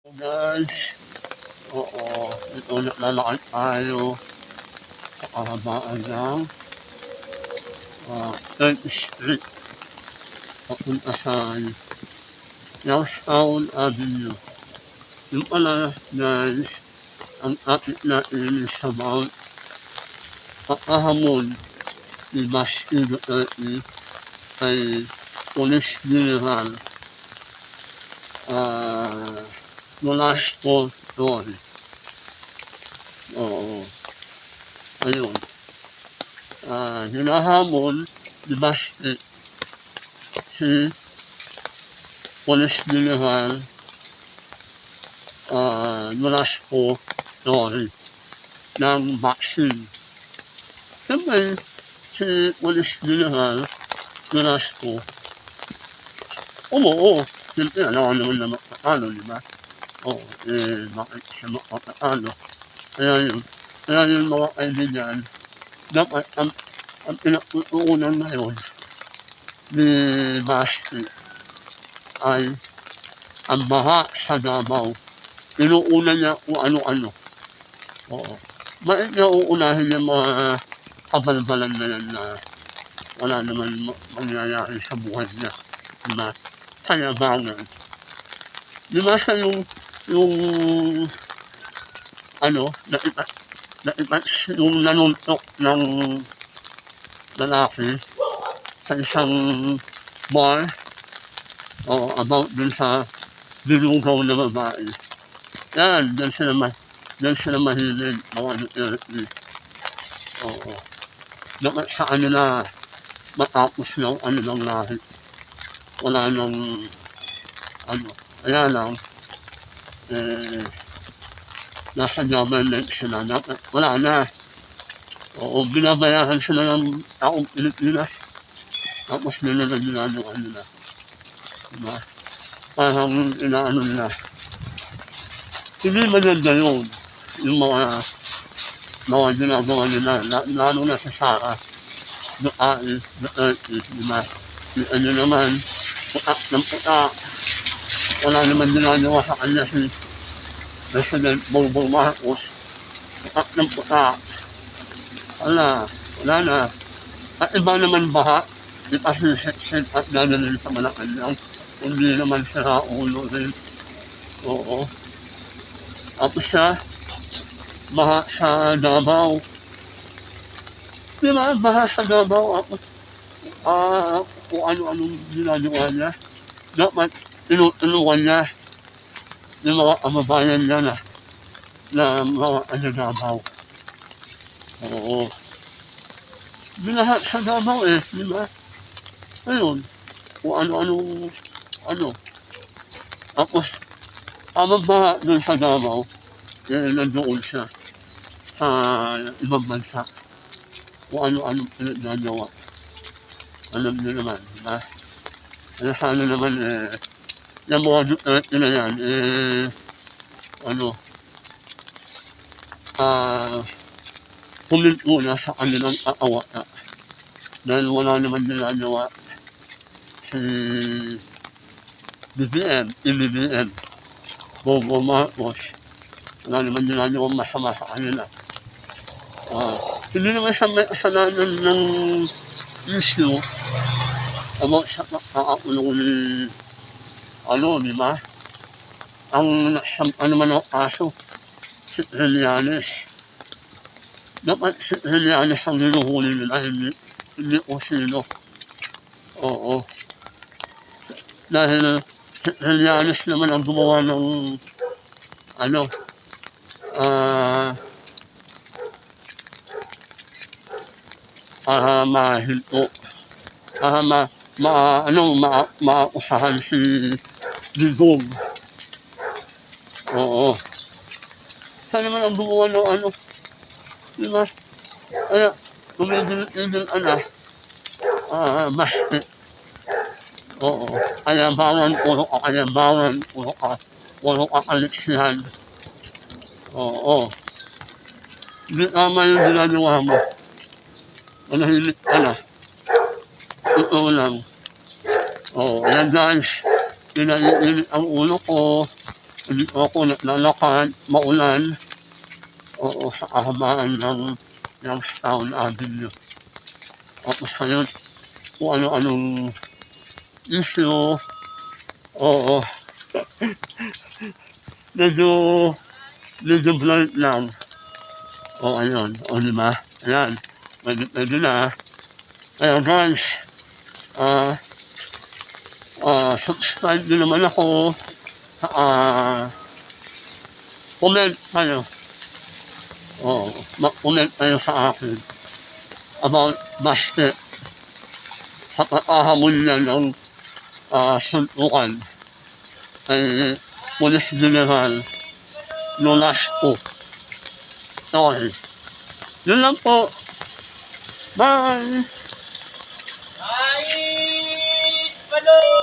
Guys, oo, ito naglalakad tayo sa kahabaan ng uh, 3rd Street papuntahan Youngstown Avenue. Yung pala guys, ang atin natin sa Mount Pakahamon ni Basti Duterte ay Police General ah Nolasco Torre. Oo. Ayun. Ah, hinahamon ni Basti si Police General ah Nolasco Torre ng vaccine. Siyempre, si Police General Nolasco Oo, siyempre, alam ko naman na makakano, di ba? Oo, eh, bakit siya makakano? Kaya yun, kaya yun mga kaibigan, dapat ang, ang pinagtutuunan ngayon ni Basti ay ang baha sa Davao. Inuuna niya kung ano-ano. Oo. Bakit niya uunahin yung na na ano, naipa, naipa, yung nanuntok ng lalaki sa isang bar o about dun sa binugaw na babae. Yan, dyan sila, ma, dyan sila mahilig, mga Duterte. Oo. Dapat sa kanila matapos ng ano ng lahi wala nang ano, kaya lang, eh, nasa government sila, dapat, wala na. Oo, binabayaran sila ng taong Pilipinas. Tapos nila na ginagawa nila. Diba? Parang inaano nila. Hindi maganda yun. Yung mga mga ginagawa nila, la- lalo na sa Sara. Doon, President Bongbong Marcos. Putak ng putak. Wala, wala na. At iba naman baha, ipasisit at dadalhin sa Malacanang. Hindi naman siya ulo rin. Oo. Tapos siya, baha sa Davao. Di ba, baha sa Davao. Tapos, ah, kung ano-anong ginagawa niya. Dapat tinutulungan niya yung mga kababayan niya na na mga ano Davao. Oo. Binahat sa Davao eh, di ba? Ayun, kung ano-anong ano. Tapos, habang baha doon sa Davao, eh, nandoon siya sa ibang eh, yung mga Duterte na yan, eh, ano, ah, huminto na sa kanilang kaawata. Dahil wala naman ginagawa si BBM, PBBM, Bobo Marcos. Wala naman ginagawa masama sa kanila. Ah, hindi naman siya may kasalanan ng issue about sa kakakulong ni ano, di ba? Ang nasampa naman ng kaso, si Helianes. Dapat si Helianes ang niluhuli nila, hindi, hindi ko sino. Oo. Dahil si Helianes naman ang gumawa ng ano, ah, para mahinto, para ma, ma, ano, ma, mausahan si Digong. Oo. Siya naman ang gumawa ng ano, di ba? Kaya, tumigil-tigil ana, ah, basti. Oo. Kaya bawal, puro ka, kaya bawal, puro ka, puro ka kaliksihan. Oo. Hindi tama yung ginagawa mo. Manahimik ka na. Lang. Oo, ayan guys. Pinaiinit ang ulo ko. hindi ako naglalakad, maulan. Oo, sa kahabaan ng, ng Town Avenue. Tapos ngayon, kung ano-anong issue, oo, medyo, medyo blunt lang. O, ayun, o, di ba? Ayan, pwede, pwede na. Kaya guys, ah, ah, subscribe din naman ako. Ah, comment kayo. Oo, mag-comment kayo sa akin about basket sa pagkahamon niya ng ah, suntukan kay Police General Nolasco. Okay. Yun lang po. Bye! hello.